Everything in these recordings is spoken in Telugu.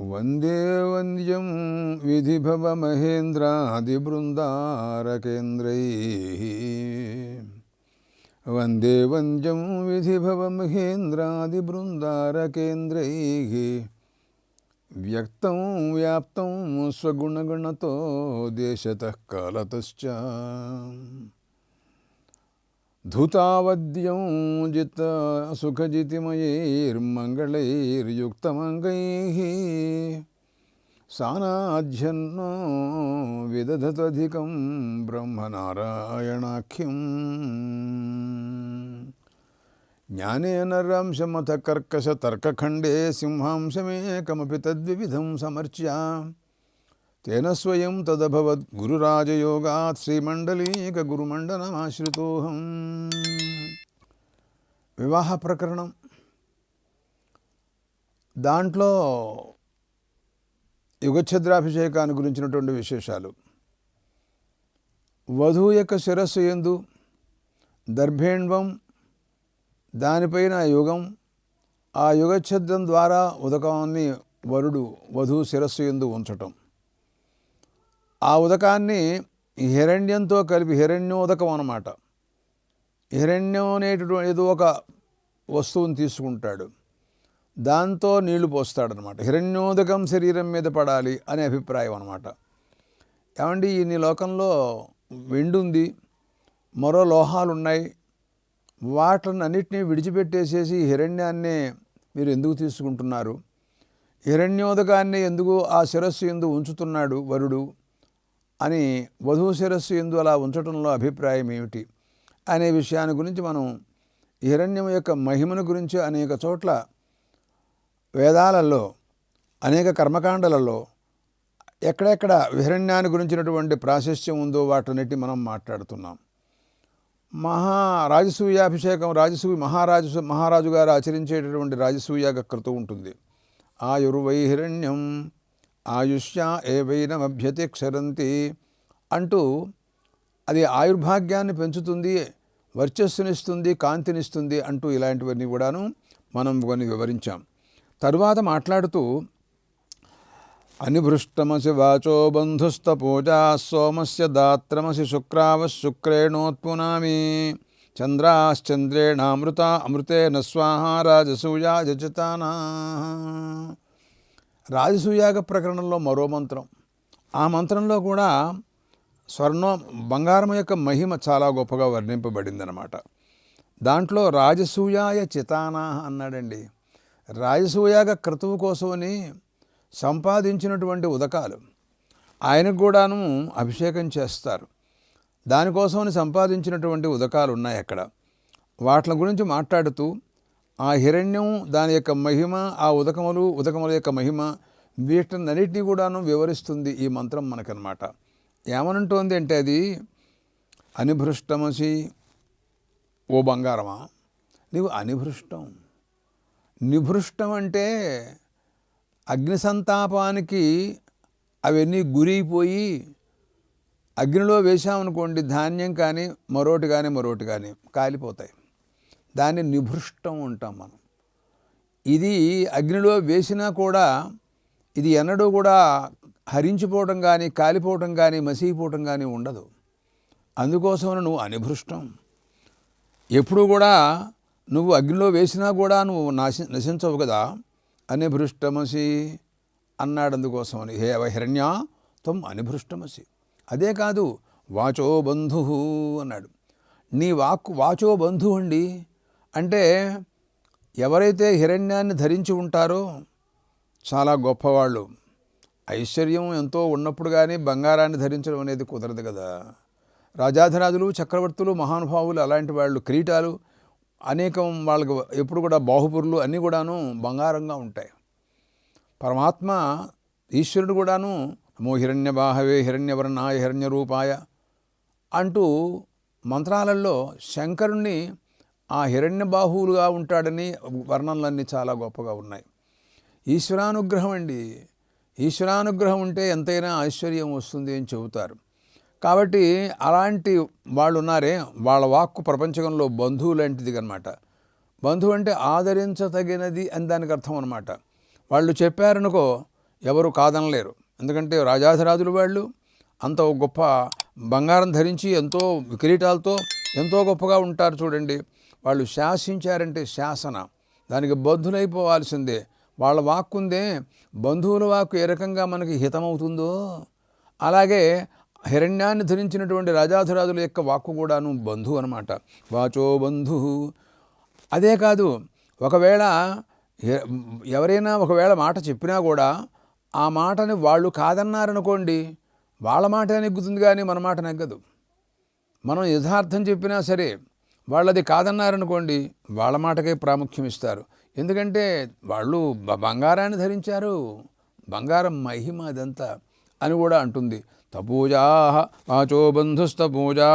వందే వంద్యం విధిభవమహేంద్రాదిబృందారకేంద్రై వందే వంద్యం విధిభవమహేంద్రాదిబృందారకేంద్రై వ్యక్తం వ్యాప్తం స్వగుణగణతో దేశతః కాలతశ్చ. ధృతావద్యం జిత సుఖజితిమయైర్మంగళైర్యుక్తమంగైः సానాధ్యన్నో విదధతధికం బ్రహ్మనారాయణాఖ్యం జ్ఞానేన రంశమథ కర్కశ తర్కఖండే సింహాంశమేకమపి తద్వివిధం సమర్చ్య తేన స్వయం తదభవద్ గురురాజయోగాత్ శ్రీమండలీక గురుమండలమాశ్రితోహం వివాహ ప్రకరణం. దాంట్లో యుగఛద్రాభిషేకాన్ని గురించినటువంటి విశేషాలు. వధువు యొక్క శిరస్సు ఎందు దర్భేణ్వం దానిపైన యుగం ఆ యుగఛద్రం ద్వారా ఉదకాన్ని వరుడు వధువు శిరస్సు ఎందు ఉంచటం. ఆ ఉదకాన్ని హిరణ్యంతో కలిపి హిరణ్యోదకం అన్నమాట. హిరణ్యం అనేటటువంటి ఏదో ఒక వస్తువుని తీసుకుంటాడు. దాంతో నీళ్ళు పోస్తాడనమాట హిరణ్యోదకం శరీరం మీద పడాలి అనే అభిప్రాయం అనమాట ఏమండి ఈ లోకంలో వెండుంది మరో లోహాలు ఉన్నాయి వాటిని అన్నిటినీ విడిచిపెట్టేసేసి హిరణ్యాన్ని మీరు ఎందుకు తీసుకుంటున్నారు? హిరణ్యోదకాన్ని ఎందుకు ఆ శిరస్సు ఎందు ఉంచుతున్నాడు వరుడు? అని వధువు శిరస్సు ఎందు అలా ఉంచటంలో అభిప్రాయం ఏమిటి అనే విషయాన్ని గురించి మనం హిరణ్యం యొక్క మహిమను గురించి అనేక చోట్ల వేదాలలో అనేక కర్మకాండలలో ఎక్కడెక్కడ హిరణ్యాన్ని గురించినటువంటి ప్రాశస్త్యం ఉందో వాటన్నిటి మనం మాట్లాడుతున్నాం. మహా రాజసూయాభిషేకం రాజసూయ మహారాజు మహారాజు గారు ఆచరించేటటువంటి రాజసూయాగ కృతం ఉంటుంది. ఆయుర్వైహిరణ్యం ఆయుష్య ఏవైనమభ్యతిక్షరంతి అంటూ అది ఆయుర్భాగ్యాన్ని పెంచుతుంది వర్చస్సునిస్తుంది కాంతినిస్తుంది అంటూ ఇలాంటివన్నీ కూడాను మనం కొన్ని వివరించాం. తరువాత మాట్లాడుతూ అనిభృష్టమసి వాచో బంధుస్తపూజా సోమస్య దాత్రమసి శుక్రావశ్ శుక్రేణోత్పునామి చంద్రాశ్చంద్రేణామృత అమృతేన స్వాహ రాజసూయా జచతానా రాజసూయాగ ప్రకరణంలో మరో మంత్రం. ఆ మంత్రంలో కూడా స్వర్ణం బంగారం యొక్క మహిమ చాలా గొప్పగా వర్ణింపబడిందనమాట దాంట్లో రాజసూయాయ చితానా అన్నాడండి. రాజసూయాగ క్రతువు కోసమని సంపాదించినటువంటి ఉదకాలు ఆయనకు కూడాను అభిషేకం చేస్తారు. దానికోసమని సంపాదించినటువంటి ఉదకాలు ఉన్నాయి అక్కడ. వాటి గురించి మాట్లాడుతూ ఆ హిరణ్యం దాని యొక్క మహిమ ఆ ఉదకములు ఉదకముల యొక్క మహిమ వీటన్నిటినీ కూడాను వివరిస్తుంది ఈ మంత్రం మనకనమాట ఏమనంటోంది అంటే అది అనిభృష్టమసి ఓ బంగారమా? నీవు అనిభృష్టం. నిభృష్టం అంటే అగ్ని సంతాపానికి అవన్నీ గురైపోయి అగ్నిలో వేసామనుకోండి ధాన్యం కానీ మరోటి కానీ మరోటి కానీ కాలిపోతాయి. దాన్ని నిభృష్టం ఉంటాం మనం. ఇది అగ్నిలో వేసినా కూడా ఇది ఎన్నడూ కూడా హరించిపోవటం కానీ కాలిపోవటం కానీ మసిగిపోవటం కానీ ఉండదు. అందుకోసం నువ్వు అనిభృష్టం. ఎప్పుడు కూడా నువ్వు అగ్నిలో వేసినా కూడా నువ్వు నాశ నశించవు కదా. అనిభృష్టమసి అన్నాడు అందుకోసమని హే హిరణ్య త్వం అనిభృష్టమసి. అదే కాదు వాచో బంధు అన్నాడు. నీ వాక్కు వాచో బంధు అండి అంటే ఎవరైతే హిరణ్యాన్ని ధరించి ఉంటారో చాలా గొప్పవాళ్ళు. ఐశ్వర్యం ఎంతో ఉన్నప్పుడు కానీ బంగారాన్ని ధరించడం అనేది కుదరదు కదా. రాజాధిరాజులు చక్రవర్తులు మహానుభావులు అలాంటి వాళ్ళు కిరీటాలు అనేకం వాళ్ళకి ఎప్పుడు కూడా బాహుపురులు అన్నీ కూడాను బంగారంగా ఉంటాయి. పరమాత్మ ఈశ్వరుడు కూడాను నమో హిరణ్య బాహవే హిరణ్యవర్ణాయ హిరణ్య రూపాయ అంటూ మంత్రాలలో శంకరుణ్ణి ఆ హిరణ్య బాహువులుగా ఉంటాడని వర్ణనలన్నీ చాలా గొప్పగా ఉన్నాయి. ఈశ్వరానుగ్రహం అండి. ఈశ్వరానుగ్రహం ఉంటే ఎంతైనా ఐశ్వర్యం వస్తుంది అని చెబుతారు. కాబట్టి అలాంటి వాళ్ళు ఉన్నారే వాళ్ళ వాక్కు ప్రపంచంలో బంధువు లాంటిది అనమాట బంధువు అంటే ఆదరించతగినది అని దానికి అర్థం అనమాట వాళ్ళు చెప్పారనుకో ఎవరు కాదనలేరు. ఎందుకంటే రాజాధిరాజులు వాళ్ళు అంత గొప్ప బంగారం ధరించి ఎంతో కిరీటాలతో ఎంతో గొప్పగా ఉంటారు చూడండి. వాళ్ళు శాసించారంటే శాసన. దానికి బద్ధులైపోవాల్సిందే. వాళ్ళ వాక్కుందే బంధువుల వాక్కు ఏ రకంగా మనకి హితమవుతుందో. అలాగే హిరణ్యాన్ని ధరించినటువంటి రాజాధిరాజుల యొక్క వాక్కు కూడాను బంధు అనమాట వాచో బంధు. అదే కాదు ఒకవేళ ఎవరైనా ఒకవేళ మాట చెప్పినా కూడా ఆ మాటని వాళ్ళు కాదన్నారనుకోండి వాళ్ళ మాట నెగ్గుతుంది కానీ మన మాట నెగ్గదు. మనం యథార్థం చెప్పినా సరే వాళ్ళది కాదన్నారనుకోండి వాళ్ళ మాటకే ప్రాముఖ్యం ఇస్తారు ఎందుకంటే వాళ్ళు బంగారాన్ని ధరించారు. బంగారం మహిమ అదంతా అని కూడా అంటుంది. తపూజా వాచో బంధుస్తపూజా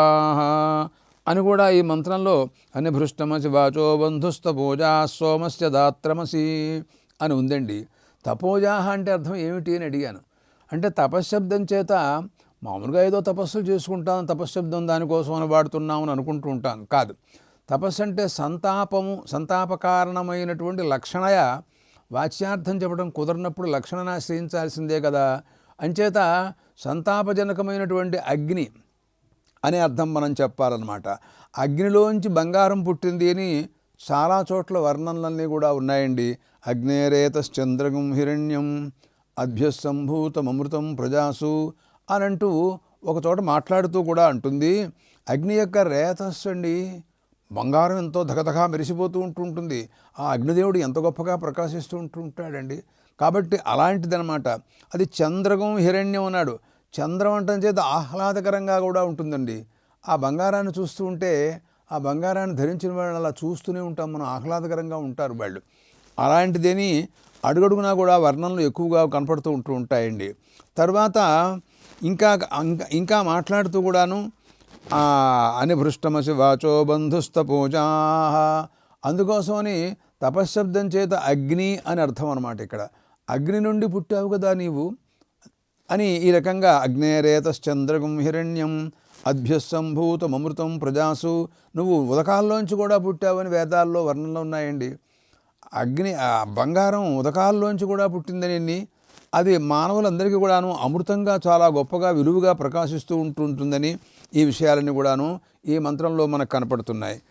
అని కూడా ఈ మంత్రంలో అని భృష్టమసి వాచో బంధుస్తపూజా సోమస్య దాత్రమసి అని ఉందండి. తపోజా అంటే అర్థం ఏమిటి అని అడిగాను. అంటే తపశ్శబ్దం చేత మామూలుగా ఏదో తపస్సులు చేసుకుంటాం తపశ్శబ్దం దానికోసం అని వాడుతున్నామని అనుకుంటూ ఉంటాం. కాదు. తపస్సు అంటే సంతాపము సంతాప కారణమైనటువంటి లక్షణయ వాచ్యార్థం చెప్పడం కుదరినప్పుడు లక్షణను ఆశ్రయించాల్సిందే కదా. అంచేత సంతాపజనకమైనటువంటి అగ్ని అనే అర్థం మనం చెప్పాలన్నమాట. అగ్నిలోంచి బంగారం పుట్టింది అని చాలా చోట్ల వర్ణనలన్నీ కూడా ఉన్నాయండి. అగ్నేరేతశ్చంద్రగం హిరణ్యం అభ్యస్సంభూతమృతం ప్రజాసు అని అంటూ ఒకచోట మాట్లాడుతూ కూడా అంటుంది అగ్ని యొక్క రేతస్సు అండి బంగారం ఎంతో ధగధగా మెరిసిపోతూ ఉంటుంటుంది ఆ అగ్నిదేవుడు ఎంత గొప్పగా ప్రకాశిస్తూ ఉంటుంటాడండి కాబట్టి అలాంటిదనమాట అది చంద్రగం హిరణ్యం అన్నాడు. చంద్రం అంటం చేత ఆహ్లాదకరంగా కూడా ఉంటుందండి. ఆ బంగారాన్ని చూస్తూ ఉంటే ఆ బంగారాన్ని ధరించిన వాళ్ళని అలా చూస్తూనే ఉంటాం. మనం ఆహ్లాదకరంగా ఉంటారు వాళ్ళు. అలాంటిదేని అడుగడుగునా కూడా వర్ణనలు ఎక్కువగా కనపడుతూ ఉంటూ ఉంటాయండి. తర్వాత ఇంకా ఇంకా- మాట్లాడుతూ కూడాను అనిభృష్టమసి వాచో బంధుస్థ పూజా అందుకోసమని తపశ్శబ్దం చేత అగ్ని అని అర్థం అనమాట ఇక్కడ. అగ్ని నుండి పుట్టావు కదా నీవు అని ఈ రకంగా అగ్నేరేతశ్చంద్రగం హిరణ్యం అభ్యసంభూతమృతం ప్రజాసు నువ్వు ఉదకాల్లోంచి కూడా పుట్టావని వేదాల్లో వర్ణనలు ఉన్నాయండి. అగ్ని బంగారం ఉదకాల్లోంచి కూడా పుట్టిందని అది మానవులందరికీ కూడాను అమృతంగా చాలా గొప్పగా విలువగా ప్రకాశిస్తూ ఉంటుంటుందని ఈ విషయాలన్నీ కూడాను ఈ మంత్రంలో మనకు కనపడుతున్నాయి.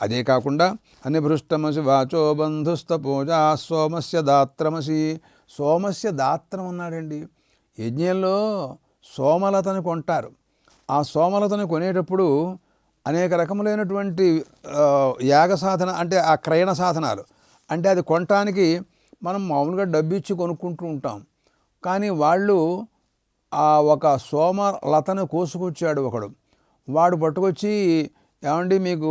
అదే కాకుండా అనిభృష్టమసి వాచో బంధుస్త పూజా సోమస్య దాత్రమసి. సోమస్య దాత్రం అన్నాడండి. యజ్ఞంలో సోమలతని కొంటారు. ఆ సోమలతని కొనేటప్పుడు అనేక రకములైనటువంటి యాగ సాధన అంటే ఆ క్రయణ సాధనాలు. అంటే అది కొనటానికి మనం మామూలుగా డబ్బు ఇచ్చి కొనుక్కుంటూ ఉంటాం. కానీ వాళ్ళు ఆ ఒక సోమ లతను కోసుకొచ్చాడు ఒకడు. వాడు పట్టుకొచ్చి ఏమండి మీకు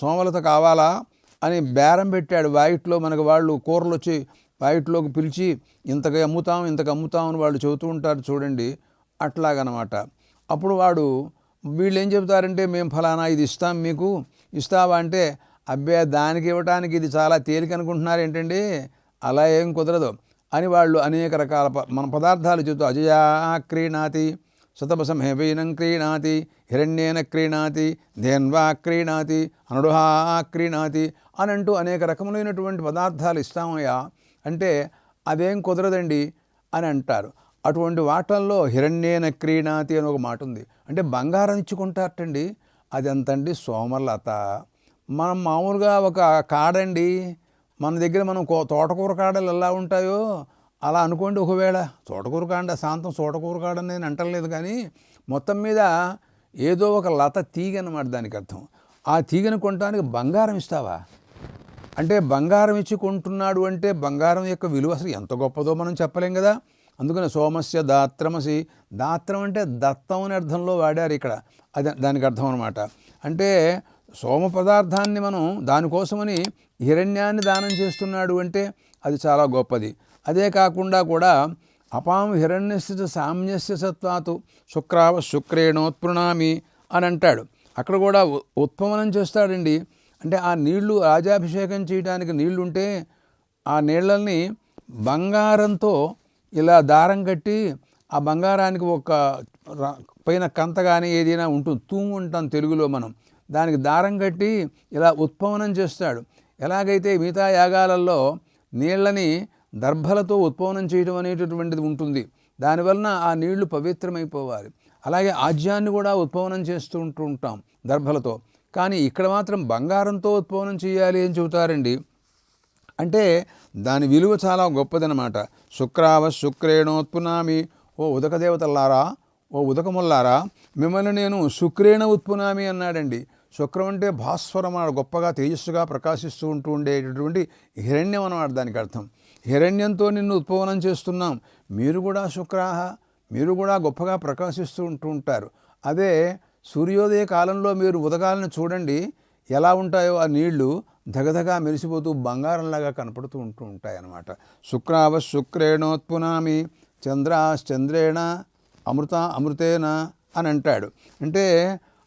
సోమలత కావాలా? అని బేరం పెట్టాడు. వాయిట్లో మనకు వాళ్ళు కూరలు వచ్చి వాయిట్లోకి పిలిచి ఇంతకు అమ్ముతాం ఇంతకు అమ్ముతాం అని వాళ్ళు చెబుతూ ఉంటారు చూడండి. అట్లాగనమాట. అప్పుడు వాడు వీళ్ళు ఏం చెబుతారంటే మేము ఫలానా ఇది ఇస్తాం మీకు. ఇస్తావా? అంటే అబ్బే దానికి ఇవ్వటానికి ఇది చాలా తేలిక అనుకుంటున్నారు ఏంటండి? అలా ఏం కుదరదు. అని వాళ్ళు అనేక రకాల మన పదార్థాలు చెబుతూ అజయా క్రీణాతి శతపసం హేవీనం క్రీణాతి హిరణ్యేన క్రీణాతి ధేన్వా క్రీణాతి అనుడుహా క్రీణాతి అని అంటూ అనేక రకములైనటువంటి పదార్థాలు ఇస్తామయ్యా. అంటే అదేం కుదరదండి అని అంటారు. అటువంటి వాటల్లో హిరణ్యేన క్రీణాతి అని ఒక మాట ఉంది అంటే బంగారం ఇచ్చుకుంటారటండి. అది ఎంతండి సోమలత. మనం మామూలుగా ఒక కాడండి మన దగ్గర మనం కో- తోటకూర కాడలు ఎలా ఉంటాయో అలా అనుకోండి ఒకవేళ. తోటకూర కాండ శాంతం తోటకూర కాడ నేను అంటలేదు కానీ మొత్తం మీద ఏదో ఒక లత తీగ అన్నమాట దానికి అర్థం. ఆ తీగను కొనడానికి బంగారం ఇస్తావా? అంటే బంగారం ఇచ్చి కొంటున్నాడు అంటే బంగారం యొక్క విలువ అసలు ఎంత గొప్పదో మనం చెప్పలేం కదా. అందుకని సోమస్య దాత్రమసి. దాత్రం అంటే దత్తం అనే అర్థంలో వాడారు ఇక్కడ. అది దానికి అర్థం అనమాట అంటే సోమ పదార్థాన్ని మనం దానికోసమని హిరణ్యాన్ని దానం చేస్తున్నాడు అంటే అది చాలా గొప్పది. అదే కాకుండా కూడా అపాం హిరణ్యస్య సామ్యస్య సత్వాతు శుక్రావ శుక్రేణోత్పృణామి అని అంటాడు. అక్కడ కూడా ఉత్పమనం చేస్తాడండి. అంటే ఆ నీళ్ళు రాజాభిషేకం చేయడానికి నీళ్ళు ఉంటే ఆ నీళ్ళని బంగారంతో ఇలా దారం కట్టి ఆ బంగారానికి ఒక పైన కంత కానీ ఏదైనా ఉంటుంది. తూము ఉంటాం తెలుగులో మనం. దానికి దారం కట్టి ఇలా ఉత్పవనం చేస్తాడు. ఎలాగైతే మిగతా యాగాలలో నీళ్ళని దర్భలతో ఉత్పన్నం చేయడం అనేటటువంటిది ఉంటుంది. దానివలన ఆ నీళ్ళు పవిత్రమైపోవాలి. అలాగే ఆజ్యాన్ని కూడా ఉత్పవనం చేస్తూ ఉంటూ ఉంటాం దర్భలతో. కానీ ఇక్కడ మాత్రం బంగారంతో ఉత్పన్నం చేయాలి అని చెబుతారండి. అంటే దాని విలువ చాలా గొప్పదనమాట శుక్రావ శుక్రేణోత్పునామి ఓ ఉదక దేవతల్లారా ఓ ఉదకముల్లారా మిమ్మల్ని నేను శుక్రేణ ఉత్పునామి అన్నాడండి. శుక్రం అంటే భాస్వరం అన్నాడు గొప్పగా తేజస్సుగా ప్రకాశిస్తూ ఉంటూ ఉండేటటువంటి హిరణ్యం అన్నమాట దానికి అర్థం. హిరణ్యంతో నిన్ను ఉత్పవనం చేస్తున్నాం. మీరు కూడా శుక్రాహ మీరు కూడా గొప్పగా ప్రకాశిస్తూ ఉంటూ ఉంటారు. అదే సూర్యోదయ కాలంలో మీరు ఉదగాలను చూడండి ఎలా ఉంటాయో ఆ నీళ్ళు ధగధగా మెరిసిపోతూ బంగారంలాగా కనపడుతూ ఉంటూ ఉంటాయి అన్నమాట శుక్రావ శుక్రేణోత్పునామి చంద్రాశ్చంద్రేణ అమృత అమృతేన అని అంటాడు. అంటే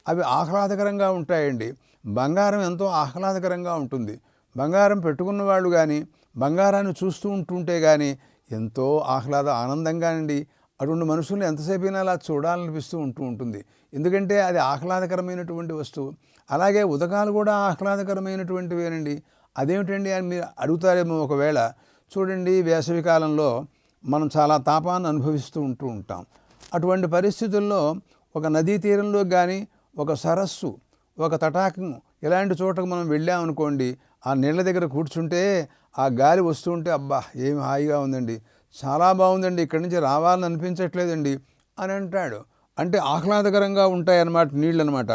అవి ఆహ్లాదకరంగా ఉంటాయండి. బంగారం ఎంతో ఆహ్లాదకరంగా ఉంటుంది. బంగారం పెట్టుకున్న వాళ్ళు కానీ బంగారాన్ని చూస్తూ ఉంటుంటే కానీ ఎంతో ఆహ్లాద ఆనందంగానండి. అటువంటి మనుషుల్ని ఎంతసేపు అయినా అలా చూడాలనిపిస్తూ ఉంటూ ఉంటుంది. ఎందుకంటే అది ఆహ్లాదకరమైనటువంటి వస్తువు. అలాగే ఉదకాలు కూడా ఆహ్లాదకరమైనటువంటివేనండి. అదేమిటండి అని మీరు అడుగుతారేమో ఒకవేళ. చూడండి వేసవి కాలంలో మనం చాలా తాపాన్ని అనుభవిస్తూ ఉంటూ ఉంటాం. అటువంటి పరిస్థితుల్లో ఒక నదీ తీరంలో కానీ ఒక సరస్సు ఒక తటాకం ఇలాంటి చోటకు మనం వెళ్ళామనుకోండి ఆ నీళ్ళ దగ్గర కూర్చుంటే ఆ గాలి వస్తుంటే అబ్బా ఏమి హాయిగా ఉందండి. చాలా బాగుందండి ఇక్కడి నుంచి రావాలని అనిపించట్లేదండి అని అంటాడు. అంటే ఆహ్లాదకరంగా ఉంటాయన్నమాట నీళ్ళు అనమాట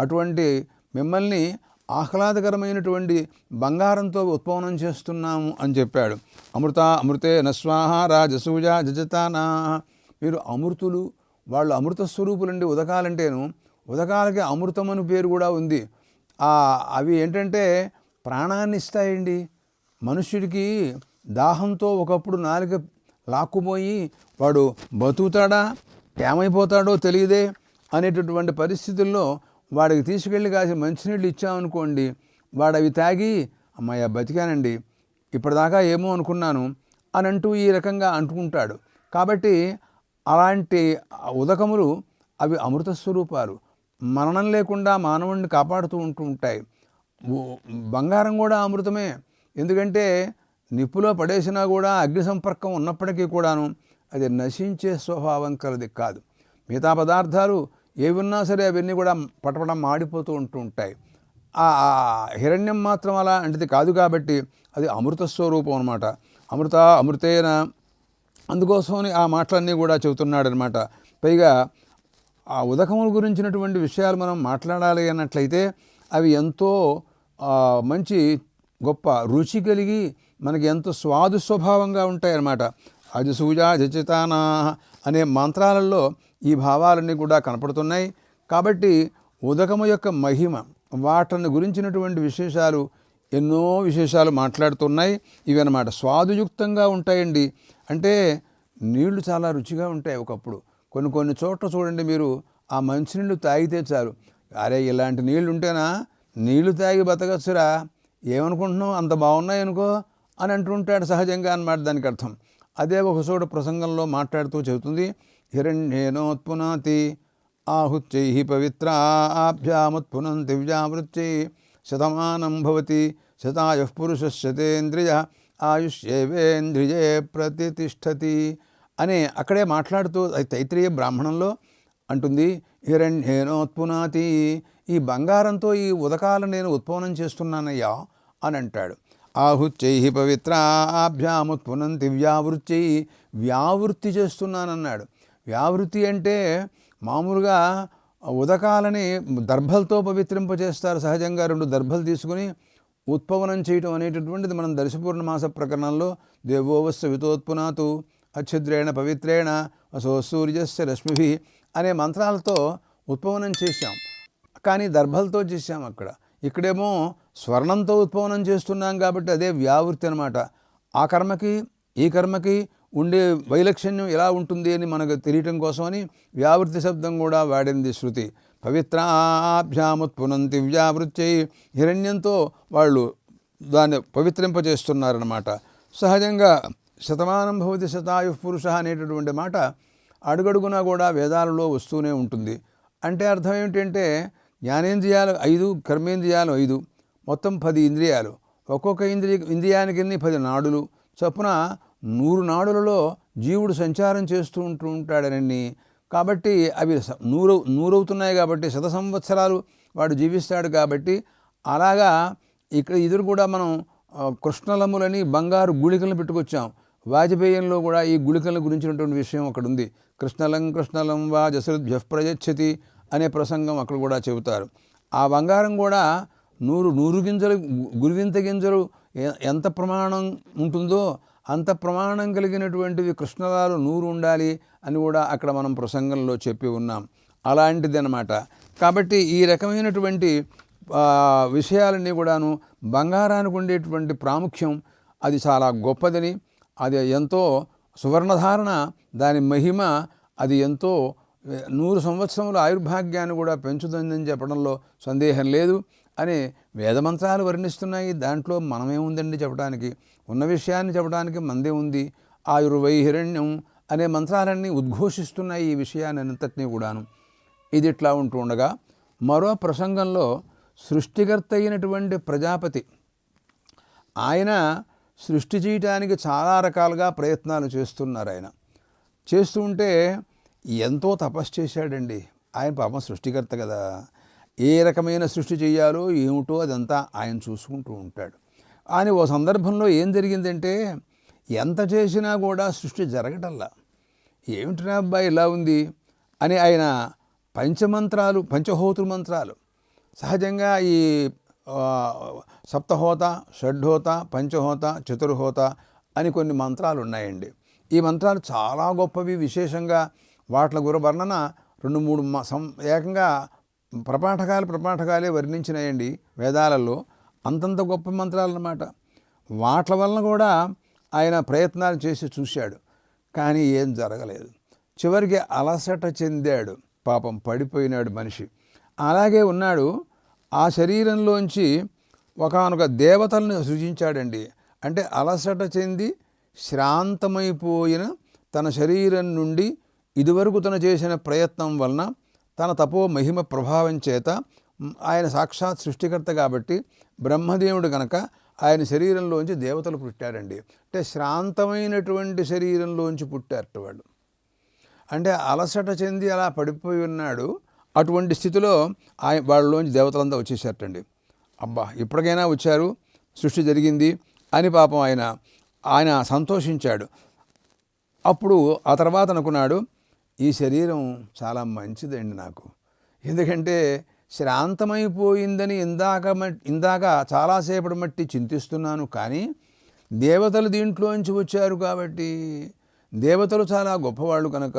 అటువంటి మిమ్మల్ని ఆహ్లాదకరమైనటువంటి బంగారంతో ఉత్పన్నం చేస్తున్నాము అని చెప్పాడు. అమృత అమృతే నస్వాహ రాజసూజ జజతానా. మీరు అమృతులు వాళ్ళు అమృత స్వరూపులండి ఉదకాలంటేను ఉదకాలకి అమృతం అని పేరు కూడా ఉంది. అవి ఏంటంటే ప్రాణాన్ని ఇస్తాయండి. మనుష్యుడికి దాహంతో ఒకప్పుడు నాలుక లాక్కుపోయి వాడు బతుకుతాడా ఏమైపోతాడో తెలియదే అనేటటువంటి పరిస్థితుల్లో వాడికి తీసుకెళ్ళి కాసి మంచినీళ్ళు ఇచ్చామనుకోండి వాడు అవి తాగి అమ్మాయ బతికానండి. ఇప్పటిదాకా ఏమో అనుకున్నాను అని అంటూ ఈ రకంగా అంటుకుంటాడు. కాబట్టి అలాంటి ఉదకములు అవి అమృత స్వరూపాలు మరణం లేకుండా మానవుడిని కాపాడుతూ ఉంటూ ఉంటాయి. బంగారం కూడా అమృతమే. ఎందుకంటే నిప్పులో పడేసినా కూడా అగ్ని సంపర్కం ఉన్నప్పటికీ కూడాను అది నశించే స్వభావం కలది కాదు. మిగతా పదార్థాలు ఏవి ఉన్నా సరే అవన్నీ కూడా పటపడం మాడిపోతూ ఉంటూ ఉంటాయి. ఆ ఆ హిరణ్యం మాత్రం అలా అంటిది కాదు కాబట్టి అది అమృత స్వరూపం అనమాట అమృత అమృతేన అందుకోసమని ఆ మాటలన్నీ కూడా చెబుతున్నాడనమాట పైగా ఆ ఉదకముల గురించినటువంటి విషయాలు మనం మాట్లాడాలి అన్నట్లయితే అవి ఎంతో మంచి గొప్ప రుచి కలిగి మనకి ఎంతో స్వాదు స్వభావంగా ఉంటాయి అన్నమాట అజసూజా జచితానా అనే మంత్రాలలో ఈ భావాలన్నీ కూడా కనపడుతున్నాయి. కాబట్టి ఉదకము యొక్క మహిమ వాటిని గురించినటువంటి విశేషాలు ఎన్నో విశేషాలు మాట్లాడుతున్నాయి. ఇవి అన్నమాట స్వాదుయుక్తంగా ఉంటాయండి. అంటే నీళ్ళు చాలా రుచిగా ఉంటాయి ఒకప్పుడు. కొన్ని కొన్ని చోట్ల చూడండి మీరు ఆ మంచినీళ్ళు తాగితే చాలు. అరే ఇలాంటి నీళ్ళు ఉంటేనా? నీళ్ళు తాగి బతకచ్చురా? ఏమనుకుంటున్నావు? అంత బాగున్నాయి అనుకో అని అంటుంటాడు సహజంగా అన్నమాట దానికి అర్థం. అదే ఒక చోట ప్రసంగంలో మాట్లాడుతూ చెబుతుంది హిరణ్యేనోత్పునాతి ఆహుత్యై పవిత్రాభ్యాముత్పునంతి దివ్యామృత్యై శతమానం భవతి శతాయు పురుషశతేంద్రియ ఆయుష్యేవేంద్రియే ప్రతిష్టతి. అనే అక్కడే మాట్లాడుతూ తైత్రీయ బ్రాహ్మణంలో అంటుంది హిరణ్యేనోత్పునాతి ఈ బంగారంతో ఈ ఉదకాలను నేను ఉత్పన్నం చేస్తున్నానయ్యా అని అంటాడు. ఆహుత్యై పవిత్రాభ్యాముత్పునంతి వ్యావృత్యై వ్యావృత్తి చేస్తున్నానన్నాడు. వ్యావృత్తి అంటే మామూలుగా ఉదకాలని దర్భలతో పవిత్రింపజేస్తారు. సహజంగా రెండు దర్భలు తీసుకుని ఉత్పవనం చేయటం అనేటటువంటిది మనం దర్శపూర్ణ మాస ప్రకరణంలో దేవోవస్సు వితోత్పునాతు అచ్ఛుద్రేణ పవిత్రేణ అసో సూర్యస్య రశ్మిభి అనే మంత్రాలతో ఉత్పవనం చేశాం. కానీ దర్భలతో చేశాం అక్కడ. ఇక్కడేమో స్వర్ణంతో ఉత్పవనం చేస్తున్నాం కాబట్టి అదే వ్యావృత్తి అనమాట ఆ కర్మకి ఈ కర్మకి ఉండే వైలక్షణ్యం ఎలా ఉంటుంది అని మనకు తెలియటం కోసమని వ్యావృత్తి శబ్దం కూడా వాడింది శృతి. పవిత్రాభ్యాముత్పునంతి వ్యావృత్యై హిరణ్యంతో వాళ్ళు దాన్ని పవిత్రింపజేస్తున్నారన్నమాట. సహజంగా శతమానం భవతి శతాయు పురుష అనేటటువంటి మాట అడుగడుగునా కూడా వేదాలలో వస్తూనే ఉంటుంది. అంటే అర్థం ఏమిటంటే జ్ఞానేంద్రియాలు ఐదు కర్మేంద్రియాలు ఐదు మొత్తం పది ఇంద్రియాలు. ఒక్కొక్క ఇంద్రియ ఇంద్రియానికి పది నాడులు. చొప్పున నూరు నాడులలో జీవుడు సంచారం చేస్తూ ఉంటూ ఉంటాడనని. కాబట్టి అవి స- నూరు నూరవుతున్నాయి కాబట్టి శత సంవత్సరాలు వాడు జీవిస్తాడు కాబట్టి అలాగా ఇక్కడ ఎదురు కూడా మనం కృష్ణలములని బంగారు గుళికలను పెట్టుకొచ్చాం. వాజపేయంలో కూడా ఈ గుళికల గురించినటువంటి విషయం అక్కడ ఉంది కృష్ణలం కృష్ణలం వా జసరుభ్య ప్రయచ్చతి అనే ప్రసంగం అక్కడ కూడా చెబుతారు. ఆ బంగారం కూడా నూరు నూరు గింజలు గురివింత గింజలు ఎంత ప్రమాణం ఉంటుందో అంత ప్రమాణం కలిగినటువంటివి కృష్ణలాలు నూరు ఉండాలి అని కూడా అక్కడ మనం ప్రసంగంలో చెప్పి ఉన్నాం. అలాంటిది అనమాట కాబట్టి ఈ రకమైనటువంటి విషయాలన్నీ కూడాను బంగారానికి ఉండేటువంటి ప్రాముఖ్యం అది చాలా గొప్పదని అది ఎంతో సువర్ణధారణ దాని మహిమ అది ఎంతో నూరు సంవత్సరముల ఆయుర్భాగ్యాన్ని కూడా పెంచుతుందని చెప్పడంలో సందేహం లేదు అని వేదమంత్రాలు వర్ణిస్తున్నాయి. దాంట్లో మనమేముందండి చెప్పడానికి. ఉన్న విషయాన్ని చెప్పడానికి మందే ఉంది. ఆయుర్వైహిరణ్యం అనే మంత్రాలన్నీ ఉద్ఘోషిస్తున్నాయి ఈ విషయాన్ని అంతటినీ కూడాను. ఇది ఇట్లా ఉంటూ ఉండగా మరో ప్రసంగంలో సృష్టికర్త అయినటువంటి ప్రజాపతి ఆయన సృష్టి చేయటానికి చాలా రకాలుగా ప్రయత్నాలు చేస్తున్నారు ఆయన. చేస్తూ ఉంటే ఎంతో తపస్సు చేశాడండి. ఆయన పాపం సృష్టికర్త కదా. ఏ రకమైన సృష్టి చేయాలో ఏమిటో అదంతా ఆయన చూసుకుంటూ ఉంటాడు. ఆయన ఓ సందర్భంలో ఏం జరిగిందంటే ఎంత చేసినా కూడా సృష్టి జరగటల్లా ఏమిటిరా అబ్బాయి ఇలా ఉంది అని ఆయన పంచమంత్రాలు పంచహోతృ మంత్రాలు. సహజంగా ఈ సప్తహోత షడ్హోత పంచహోత చతుర్హోత అని కొన్ని మంత్రాలు ఉన్నాయండి ఈ మంత్రాలు చాలా గొప్పవి. విశేషంగా వాటి గుర వర్ణన రెండు మూడు సం ఏకంగా ప్రపాఠకాలు ప్రపాఠకాలే వర్ణించినాయండి వేదాలలో. అంతంత గొప్ప మంత్రాలు అన్నమాట వాటి వలన కూడా ఆయన ప్రయత్నాలు చేసి చూశాడు. కానీ ఏం జరగలేదు. చివరికి అలసట చెందాడు. పాపం పడిపోయినాడు మనిషి. అలాగే ఉన్నాడు. ఆ శరీరంలోంచి ఒకానొక దేవతలను సృజించాడండి. అంటే అలసట చెంది శ్రాంతమైపోయిన తన శరీరం నుండి ఇదివరకు తను చేసిన ప్రయత్నం వలన తన తపో మహిమ ప్రభావం చేత ఆయన సాక్షాత్ సృష్టికర్త కాబట్టి బ్రహ్మదేవుడు కనుక ఆయన శరీరంలోంచి దేవతలు పుట్టారండి. అంటే శ్రాంతమైనటువంటి శరీరంలోంచి పుట్టారట వాళ్ళు అంటే అలసట చెంది అలా పడిపోయి ఉన్నాడు అటువంటి స్థితిలో ఆయన వాళ్ళలోంచి దేవతలంతా వచ్చేసారటండి. అబ్బా ఇప్పటికైనా వచ్చారు సృష్టి జరిగింది అని పాపం ఆయన ఆయన సంతోషించాడు. అప్పుడు ఆ తర్వాత అనుకున్నాడు ఈ శరీరం చాలా మంచిదండి నాకు. ఎందుకంటే శ్రాంతమైపోయిందని ఇందాక ఇందాక చాలాసేపటి మట్టి చింతిస్తున్నాను కానీ దేవతలు దీంట్లోంచి వచ్చారు కాబట్టి దేవతలు చాలా గొప్పవాళ్ళు కనుక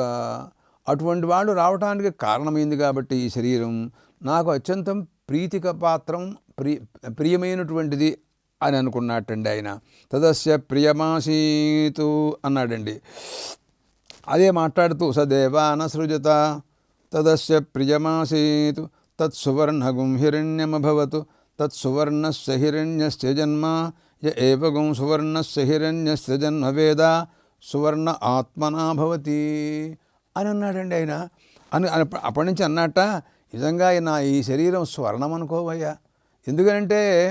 అటువంటి వాళ్ళు రావటానికి కారణమైంది కాబట్టి ఈ శరీరం. నాకు అత్యంతం ప్రీతిక పాత్రం ప్రియమైనటువంటిది అని అనుకున్నట్టండి ఆయన. తదస్య ప్రియమాసీతు అన్నాడండి. అదే మాట్లాడుతూ సదేవాన సృజత తదస్య ప్రియమాసీతు తత్సువర్ణగుం హిరణ్యమభవతు తత్సువర్ణస్య హిరణ్యస్య జన్మ య ఏవగుం సువర్ణస్య హిరణ్యస్య జన్మ వేద సువర్ణ ఆత్మనా భవతి అని అన్నాడండి ఆయన. అని అని అప్పటి నుంచి అన్నట్ట నిజంగా నా ఈ శరీరం స్వర్ణం అనుకోవయ్యా ఎందుకంటే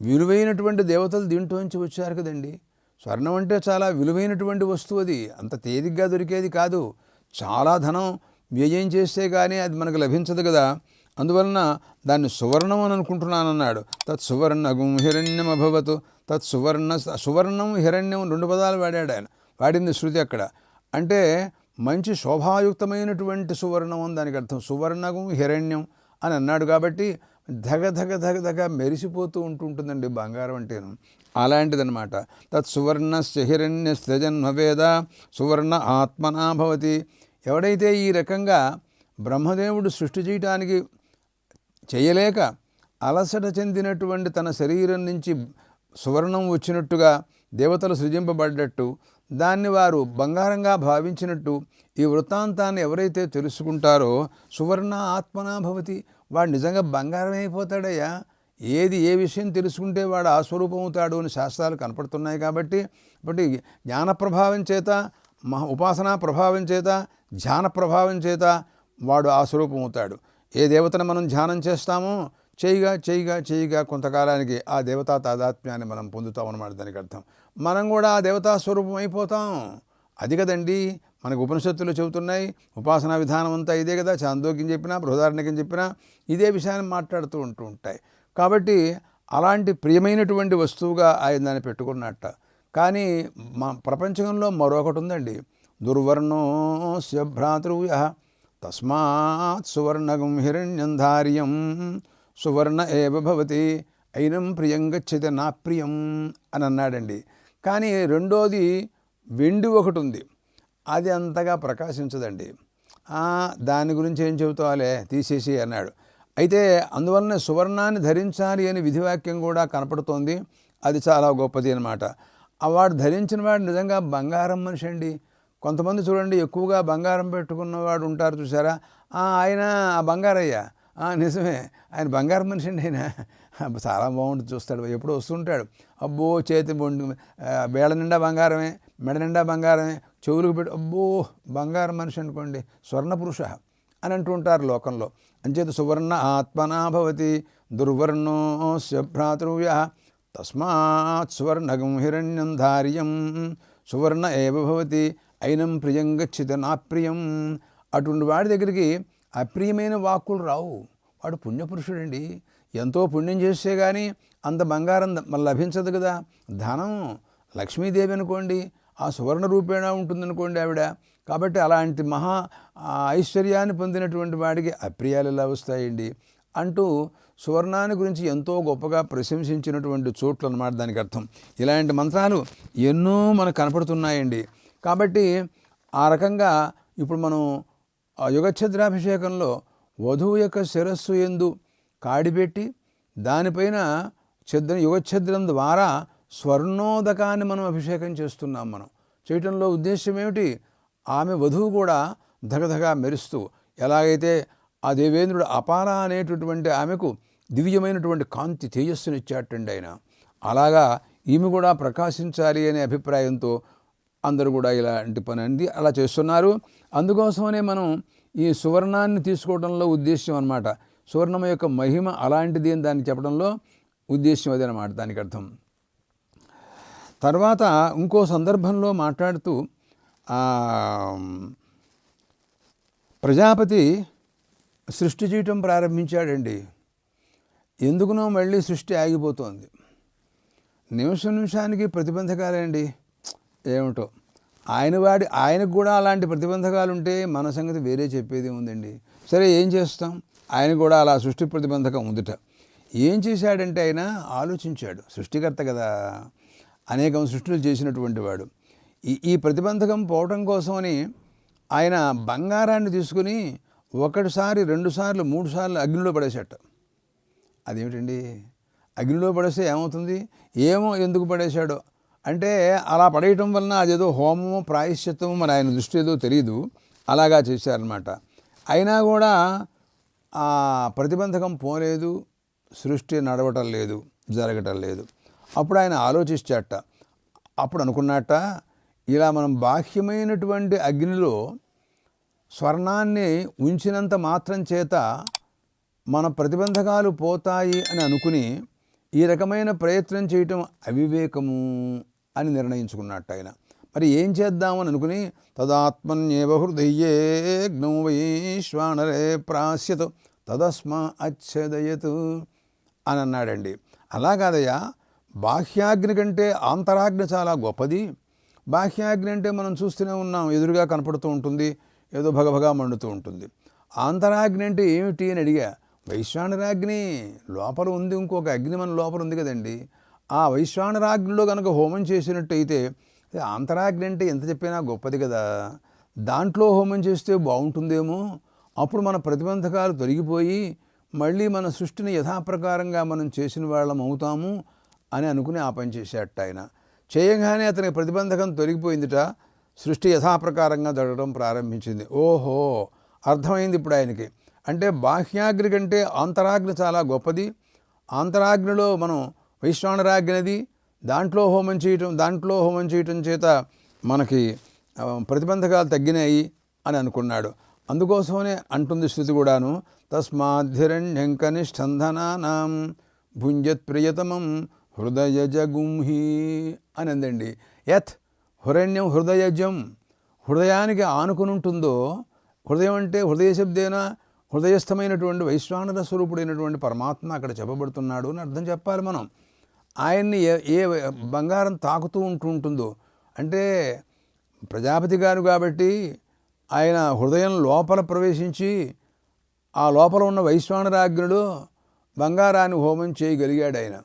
విలువైనటువంటి దేవతలు దీంట్లోంచి వచ్చారు కదండి. స్వర్ణం అంటే చాలా విలువైనటువంటి వస్తువు అది. అంత తేలిగ్గా దొరికేది కాదు. చాలా ధనం వ్యయం చేస్తే కానీ అది మనకు లభించదు కదా. అందువలన దాన్ని సువర్ణం అని అనుకుంటున్నానన్నాడు. తత్ సువర్ణగుం హిరణ్యం అభవతు తత్ సువర్ణ సువర్ణం హిరణ్యం రెండు పదాలు వాడాడు ఆయన. వాడింది శృతి అక్కడ. అంటే మంచి శోభాయుక్తమైనటువంటి సువర్ణం అని దానికి అర్థం. సువర్ణగం హిరణ్యం అని అన్నాడు కాబట్టి ధగ ధగ ధగ ధగ మెరిసిపోతూ ఉంటుంటుందండి బంగారం అంటేను. అలాంటిదనమాట తత్ సువర్ణ శహిరణ్య జన్మ సువర్ణ ఆత్మనా భవతి. ఎవడైతే ఈ రకంగా బ్రహ్మదేవుడు సృష్టి చేయటానికి చేయలేక అలసట చెందినటువంటి తన శరీరం నుంచి సువర్ణం వచ్చినట్టుగా దేవతలు సృజింపబడ్డట్టు దాన్ని వారు బంగారంగా భావించినట్టు ఈ వృత్తాంతాన్ని ఎవరైతే తెలుసుకుంటారో సువర్ణ ఆత్మనా భవతి. వాడు నిజంగా బంగారం అయిపోతాడయ్యా? ఏది ఏ విషయం తెలుసుకుంటే వాడు ఆ స్వరూపం అవుతాడు అని శాస్త్రాలు కనపడుతున్నాయి కాబట్టి కాబట్టి జ్ఞాన ప్రభావం చేత మహా ఉపాసనా ప్రభావం చేత ధ్యాన ప్రభావం చేత వాడు ఆ స్వరూపం అవుతాడు ఏ దేవతను మనం ధ్యానం చేస్తామో చేయిగా చేయిగా చేయిగా కొంతకాలానికి ఆ దేవతా తాదాత్మ్యాన్ని మనం పొందుతాం అన్నమాట దానికి అర్థం. మనం కూడా ఆ దేవతా స్వరూపం అయిపోతాం. అది కదండి? మనకు ఉపనిషత్తులు చెబుతున్నాయి ఉపాసనా విధానం అంతా ఇదే కదా చాందోక్యం చెప్పినా బృహదారణ్యకం చెప్పినా ఇదే విషయాన్ని మాట్లాడుతూ ఉంటూ ఉంటాయి. కాబట్టి అలాంటి ప్రియమైనటువంటి వస్తువుగా ఆయన దాన్ని పెట్టుకున్నట్ట. కానీ మా ప్రపంచంలో మరొకటి ఉందండి. దుర్వర్ణోస్య భ్రాతృయ తస్మాత్ సువర్ణగం హిరణ్యంధార్యం సువర్ణ ఏవ భవతి అయినం ప్రియం గచ్చతి నా ప్రియం అని అన్నాడండి. కానీ రెండోది వెండి ఒకటి ఉంది. అది అంతగా ప్రకాశించదండి. దాని గురించి ఏం చెబుతావాలే తీసేసి అన్నాడు. అయితే అందువలన సువర్ణాన్ని ధరించాలి అని విధివాక్యం కూడా కనపడుతోంది. అది చాలా గొప్పది అనమాట వాడు ధరించిన వాడు నిజంగా బంగారం మనిషి అండి. కొంతమంది చూడండి ఎక్కువగా బంగారం పెట్టుకున్నవాడు ఉంటారు చూసారా? ఆయన ఆ బంగారయ్య. "ఆ, నిజమే. ఆయన బంగారం మనిషి అండి ఆయన. చాలా బాగుంటుంది చూస్తాడు. ఎప్పుడు వస్తుంటాడు. అబ్బో చేతి బొండు వేళ నిండా బంగారమే మెడ నిండా బంగారమే చెవులకు పెట్టి అబ్బో బంగారం మనిషి అనుకోండి స్వర్ణ పురుష అని అంటూ ఉంటారు లోకంలో. అంచేత సువర్ణ ఆత్మనా భవతి దుర్వర్ణోస్య భ్రాతృవ్య తస్మాత్ సువర్ణగం హిరణ్యం ధార్యం సువర్ణ ఏవ భవతి అయినం ప్రియం గచ్చిత నా ప్రియం. అటువంటి వాడి దగ్గరికి అప్రియమైన వాక్కులు రావు. వాడు పుణ్యపురుషుడండి. ఎంతో పుణ్యం చేస్తే కానీ అంత బంగారం ద- లభించదు కదా. ధనం లక్ష్మీదేవి అనుకోండి ఆ సువర్ణ రూపేణ ఉంటుందనుకోండి ఆవిడ. కాబట్టి అలాంటి మహా ఐశ్వర్యాన్ని పొందినటువంటి వాడికి అప్రియాలు ఎలా వస్తాయండి? అంటూ సువర్ణాన్ని గురించి ఎంతో గొప్పగా ప్రశంసించినటువంటి చోట్లు అనమాట దానికి అర్థం. ఇలాంటి మంత్రాలు ఎన్నో మనకు కనపడుతున్నాయండి. కాబట్టి ఆ రకంగా ఇప్పుడు మనం ఆ యుగఛద్రాభిషేకంలో వధువు యొక్క శిరస్సు ఎందు కాడిపెట్టి దానిపైన ఛద్ర యుగఛద్రం ద్వారా స్వర్ణోదకాన్ని మనం అభిషేకం చేస్తున్నాం మనం. చేయటంలో ఉద్దేశం ఏమిటి? ఆమె వధువు కూడా ధగధగా మెరుస్తూ ఎలాగైతే ఆ దేవేంద్రుడు అపార అనేటటువంటి ఆమెకు దివ్యమైనటువంటి కాంతి తేజస్సునిచ్చాటండి ఆయన. అలాగా ఈమె కూడా ప్రకాశించాలి అనే అభిప్రాయంతో అందరూ కూడా ఇలాంటి పని అంది అలా చేస్తున్నారు. అందుకోసమనే మనం ఈ సువర్ణాన్ని తీసుకోవడంలో ఉద్దేశం అన్నమాట. సువర్ణం యొక్క మహిమ అలాంటిది అని దాన్ని చెప్పడంలో ఉద్దేశం అది అనమాట దానికి అర్థం. తర్వాత ఇంకో సందర్భంలో మాట్లాడుతూ ప్రజాపతి సృష్టి చేయటం ప్రారంభించాడండి. ఎందుకునో మళ్ళీ సృష్టి ఆగిపోతోంది. నిమిషం నిమిషానికి ప్రతిబంధకాలండి? ఏమిటో. ఆయన వాడి ఆయనకు కూడా అలాంటి ప్రతిబంధకాలు ఉంటే మన సంగతి వేరే చెప్పేది ఉందండి. సరే ఏం చేస్తాం? ఆయన కూడా అలా సృష్టి ప్రతిబంధకం ఉందిట. ఏం చేశాడంటే ఆయన ఆలోచించాడు. సృష్టికర్త కదా. అనేకం సృష్టిలు చేసినటువంటి వాడు. ఈ ఈ ప్రతిబంధకం పోవటం కోసమని ఆయన బంగారాన్ని తీసుకుని ఒకటిసారి రెండుసార్లు మూడు సార్లు అగ్నిలో పడేసేట అదేమిటండి? అగ్నిలో పడేస్తే ఏమవుతుంది? ఏమో ఎందుకు పడేశాడో? అంటే అలా పడేయటం వలన అదేదో హోమము ప్రాయశ్చిత్తము మరి ఆయన దృష్టి ఏదో తెలియదు అలాగా చేశారనమాట అయినా కూడా ఆ ప్రతిబంధకం పోలేదు సృష్టి నడవటం లేదు జరగటం లేదు. అప్పుడు ఆయన ఆలోచించాట అప్పుడు అనుకున్నట్ట ఇలా మనం బాహ్యమైనటువంటి అగ్నిలో స్వర్ణాన్ని ఉంచినంత మాత్రం చేత మన ప్రతిబంధకాలు పోతాయి అని అనుకుని ఈ రకమైన ప్రయత్నం చేయటం అవివేకము అని నిర్ణయించుకున్నట్టు ఆయన. మరి ఏం చేద్దామని అనుకుని తదాత్మన్యేవ హృదయే జ్ఞౌ వైశ్వానరే ప్రాస్యతు తదస్మ అచ్ఛదయతు అని అన్నాడండి. అలా కాదయ్యా బాహ్యాగ్ని కంటే ఆంతరాగ్ని చాలా గొప్పది. బాహ్యాగ్ని అంటే మనం చూస్తూనే ఉన్నాం ఎదురుగా కనపడుతూ ఉంటుంది ఏదో భగభగా మండుతూ ఉంటుంది. ఆంతరాగ్ని అంటే ఏమిటి అని అడిగా. వైశ్వానరాగ్ని లోపల ఉంది ఇంకొక అగ్ని మన లోపల ఉంది కదండి. ఆ వైశ్వానరాగ్నిలో కనుక హోమం చేసినట్టయితే అంతరాగ్ని ఆంతరాగ్ని అంటే ఎంత చెప్పినా గొప్పది కదా. దాంట్లో హోమం చేస్తే బాగుంటుందేమో? అప్పుడు మన ప్రతిబంధకాలు తొలగిపోయి మళ్ళీ మన సృష్టిని యథాప్రకారంగా మనం చేసిన వాళ్ళం అవుతాము. అని అనుకుని ఆ పని చేసేట ఆయన. చేయగానే అతనికి ప్రతిబంధకం తొలగిపోయిందిట. సృష్టి యథాప్రకారంగా జరగడం ప్రారంభించింది. ఓహో! అర్థమైంది ఇప్పుడు ఆయనకి. అంటే బాహ్యాగ్ని కంటే ఆంతరాగ్ని చాలా గొప్పది. ఆంతరాగ్నిలో మనం వైశ్వానరాగ్నిది దాంట్లో హోమం చేయటం దాంట్లో హోమం చేయటం చేత మనకి ప్రతిబంధకాలు తగ్గినాయి అని అనుకున్నాడు. అందుకోసమనే అంటుంది శృతి కూడాను. తస్మాద్ధిరణ్యంకనిష్ఠంధనానాం భుంజత్ ప్రియతమం హృదయ జగుంహి అని అందండి యత్ హురణ్యం హృదయజం. హృదయానికి ఆనుకుని ఉంటుందో హృదయం అంటే హృదయశబ్దేన హృదయస్థమైనటువంటి వైశ్వానర స్వరూపుడైనటువంటి పరమాత్మ అక్కడ చెప్పబడుతున్నాడు అని అర్థం చెప్పాలి మనం. ఆయన్ని ఏ ఏ బంగారం తాకుతూ ఉంటూ ఉంటుందో అంటే ప్రజాపతి గారు కాబట్టి ఆయన హృదయం లోపల ప్రవేశించి ఆ లోపల ఉన్న వైశ్వానరాగ్నుడు బంగారాన్ని హోమం చేయగలిగాడు ఆయన.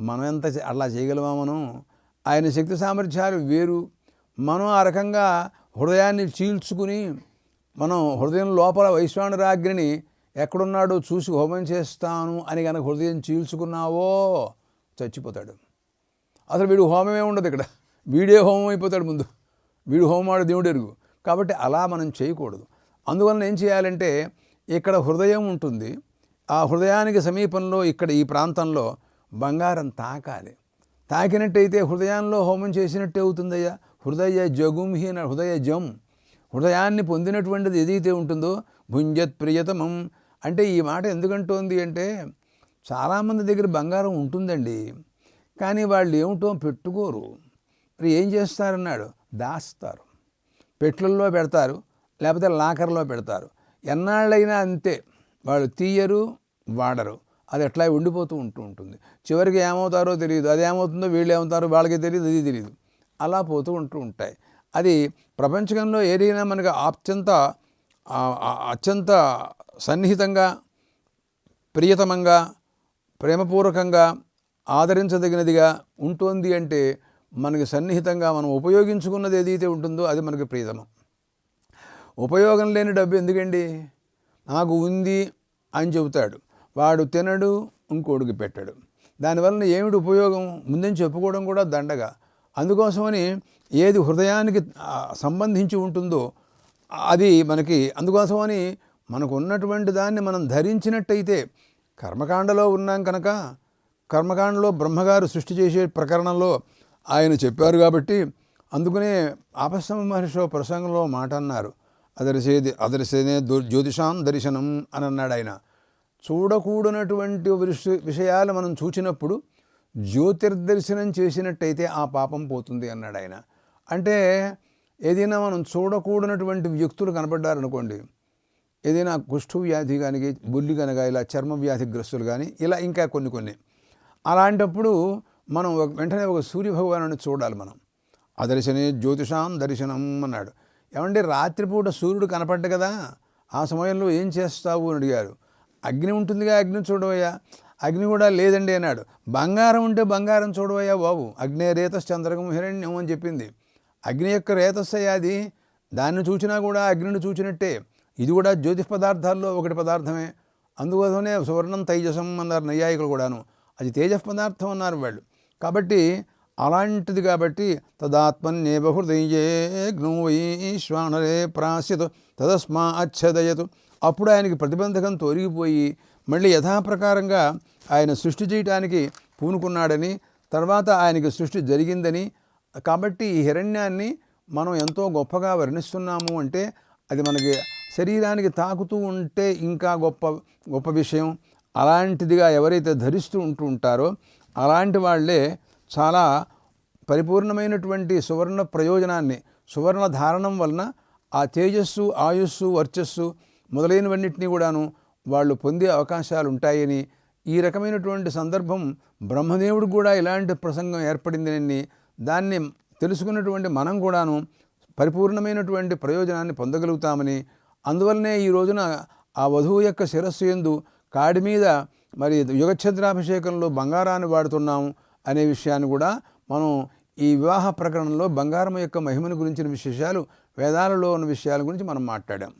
మనం ఎంత అలా చేయగలమా మనం? ఆయన శక్తి సామర్థ్యాలు వేరు. మనం ఆ రకంగా హృదయాన్ని చీల్చుకుని మనం హృదయం లోపల వైశ్వానరాగ్ని ఎక్కడున్నాడో చూసి హోమం చేస్తాను అని కనుక హృదయం చీల్చుకున్నావో చచ్చిపోతాడు. అసలు వీడు హోమమే ఉండదు ఇక్కడ. వీడే హోమం అయిపోతాడు ముందు. వీడు హోమాడు దేవుడు ఎరుగు. కాబట్టి అలా మనం చేయకూడదు. అందువలన ఏం చేయాలంటే ఇక్కడ హృదయం ఉంటుంది. ఆ హృదయానికి సమీపంలో ఇక్కడ ఈ ప్రాంతంలో బంగారం తాకాలి. తాకినట్టయితే హృదయంలో హోమం చేసినట్టే అవుతుందయ్యా. హృదయ జగుంహీన హృదయ జం. హృదయాన్ని పొందినటువంటిది ఏదైతే ఉంటుందో భుంజత్ ప్రియతమం. అంటే ఈ మాట ఎందుకంటోంది అంటే చాలామంది దగ్గర బంగారం ఉంటుందండి. కానీ వాళ్ళు ఏమిటో పెట్టుకోరు. మరి ఏం చేస్తారన్నాడు? దాస్తారు. పెట్లల్లో పెడతారు లేకపోతే లాకర్లో పెడతారు. ఎన్నాళ్ళైనా అంతే. వాళ్ళు తీయరు వాడరు. అది ఎట్లా ఉండిపోతూ ఉంటూ ఉంటుంది. చివరికి ఏమవుతారో తెలియదు. అది ఏమవుతుందో వీళ్ళు ఏమవుతారో వాళ్ళకి తెలియదు అది తెలియదు. అలా పోతూ ఉంటూ ఉంటాయి. అది ప్రపంచంలో ఏదైనా మనకి అత్యంత అత్యంత సన్నిహితంగా ప్రియతమంగా ప్రేమపూర్వకంగా ఆదరించదగినదిగా ఉంటుంది అంటే మనకి సన్నిహితంగా మనం ఉపయోగించుకున్నది ఏదైతే ఉంటుందో అది మనకి ప్రియతమం. ఉపయోగం లేని డబ్బు ఎందుకండి? నాకు ఉంది అని చెబుతాడు. వాడు తినడు ఇంకోడికి పెట్టాడు. దానివలన ఏమిటి ఉపయోగం? ముందని చెప్పుకోవడం కూడా దండగా. అందుకోసమని ఏది హృదయానికి సంబంధించి ఉంటుందో అది మనకి అందుకోసమని మనకు ఉన్నటువంటి దాన్ని మనం ధరించినట్టయితే కర్మకాండలో ఉన్నాం కనుక కర్మకాండలో బ్రహ్మగారు సృష్టి చేసే ప్రకరణంలో ఆయన చెప్పారు కాబట్టి అందుకనే ఆపస్తమ మహర్షి ప్రసంగంలో మాట అన్నారు. అదరిసేది అదరిసేనే జ్యోతిషాం దర్శనం అని అన్నాడు ఆయన చూడకూడనటువంటి విషయాలు మనం చూచినప్పుడు జ్యోతిర్దర్శనం చేసినట్టయితే ఆ పాపం పోతుంది అన్నాడు ఆయన. అంటే ఏదైనా మనం చూడకూడనటువంటి వ్యక్తులు కనపడ్డారనుకోండి ఏదైనా కుష్ఠు వ్యాధి కానీ బుల్లి కనుక ఇలా చర్మ వ్యాధిగ్రస్తులు కానీ ఇలా ఇంకా కొన్ని కొన్ని. అలాంటప్పుడు మనం వెంటనే ఒక సూర్యభగవాను చూడాలి మనం. అదర్శనే జ్యోతిషాం దర్శనం అన్నాడు. ఏమంటే రాత్రిపూట సూర్యుడు కనపడ్డ కదా ఆ సమయంలో ఏం చేస్తావు అని అడిగారు. అగ్ని ఉంటుందిగా అగ్ని చూడవయ్యా. అగ్ని కూడా లేదండి అన్నాడు. బంగారం ఉంటే బంగారం చూడవయ్యా బాబు. అగ్నే రేతస్ చంద్రకం హిరణ్యం అని చెప్పింది. అగ్ని యొక్క రేతస్సయ్యా అది. దాన్ని చూచినా కూడా అగ్నిని చూచినట్టే. ఇది కూడా జ్యోతిష్ పదార్థాల్లో ఒకటి పదార్థమే. అందుకోసమే సువర్ణం తైజసం అన్నారు నైయాయికులు కూడాను. అది తేజ పదార్థం అన్నారు వాళ్ళు. కాబట్టి అలాంటిది కాబట్టి తదాత్మన్యేవ గ్నోయీ శ్వానరే ప్రాస్యతు తదస్మా అచ్చదయతు అప్పుడు ఆయనకి ప్రతిబంధకం తొలగిపోయి మళ్ళీ యథాప్రకారంగా ఆయన సృష్టి చేయటానికి పూనుకున్నాడని తర్వాత ఆయనకి సృష్టి జరిగిందని కాబట్టి ఈ హిరణ్యాన్ని మనం ఎంతో గొప్పగా వర్ణిస్తున్నాము అంటే అది మనకి శరీరానికి తాకుతూ ఉంటే ఇంకా గొప్ప గొప్ప విషయం. అలాంటిదిగా ఎవరైతే ధరిస్తూ ఉంటూ ఉంటారో అలాంటి వాళ్ళే చాలా పరిపూర్ణమైనటువంటి సువర్ణ ప్రయోజనాన్ని సువర్ణ ధారణం వలన ఆ తేజస్సు ఆయుస్సు వర్చస్సు మొదలైనవన్నింటినీ కూడాను వాళ్ళు పొందే అవకాశాలు ఉంటాయని ఈ రకమైనటువంటి సందర్భం బ్రహ్మదేవుడు కూడా ఇలాంటి ప్రసంగం ఏర్పడిందని దాన్ని తెలుసుకున్నటువంటి మనం కూడాను పరిపూర్ణమైనటువంటి ప్రయోజనాన్ని పొందగలుగుతామని అందువల్లనే ఈ రోజున ఆ వధువు యొక్క శిరస్సు ఎందు కాడి మీద మరి యుగఛద్రాభిషేకంలో బంగారాన్ని వాడుతున్నాము అనే విషయాన్ని కూడా మనం ఈ వివాహ ప్రకరణంలో బంగారం యొక్క మహిమను గురించిన విశేషాలు వేదాలలో ఉన్న విషయాల గురించి మనం మాట్లాడాం.